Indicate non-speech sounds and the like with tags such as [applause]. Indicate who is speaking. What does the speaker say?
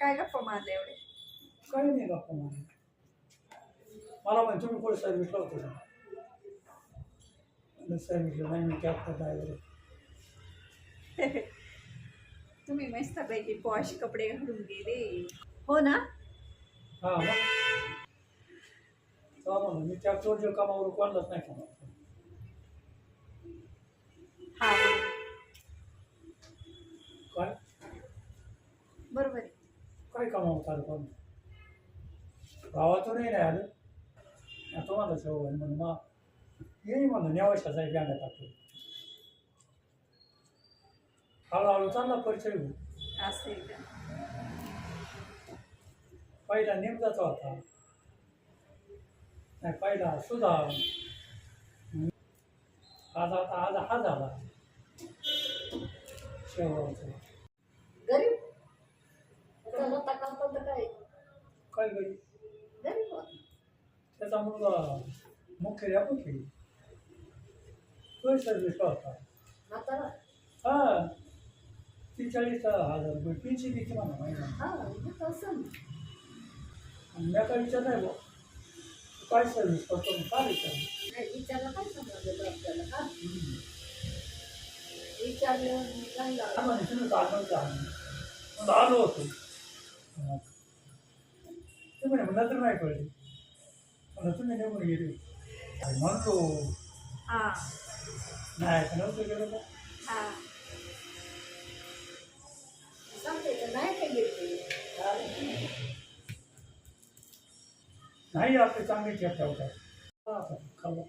Speaker 1: काय गप्पा मारले एवढे?
Speaker 2: काही नाही गप्पा मारले मला म्हणजे तुम्ही कोण सर्व्हिसला होते का? सर्व्हिसला नाही मी कॅबचा ड्रायव्हर [laughs]
Speaker 1: तुम्ही मस्तपैकी पॉश कपडे घालून गेले. हो ना?
Speaker 2: हां मग मी कॅबचं जे कामावर कोणालाच नाही कामावर
Speaker 1: हा
Speaker 2: काय
Speaker 1: बरोबर आहे
Speaker 2: चालू कोण गावातूनही नाही आलं. आता मला सवय आहे म्हणून मग येई म्हणलं नेवाशाचा एक गाणं टाकतो हळूहळू चालला परिचय होऊ पहिला नेमकाचा होता. नाही पहिला सुधा. आज आता आज हा झाला. शेवगावचा
Speaker 3: गरीब आता होता का पण काय
Speaker 2: काय गरी
Speaker 3: गरीब होता.
Speaker 2: त्याचा मुलगा मुख्य व्यापक आहे तो सर्व्हिसला होता
Speaker 3: म्हातारा
Speaker 2: हा. ती चाळीस हजार रुपये पेन्शन किती म्हणा महिना.
Speaker 3: हा येत असं
Speaker 2: आणि मी काय विचार नाही बुवा. काय सर्व्हिस करतो मग काय विचार
Speaker 3: नाही विचारलं काय समजलं आपल्याला का विचारलं काय
Speaker 2: हा म्हणे तुम्ही काढणार का मग आलो होतो. ते म्हणे मला तर नाही कळले. मला गेले म्हणतो नाही
Speaker 3: तर नाही काय
Speaker 2: नाही आपले चांगले चर्चा होतात खाल्लं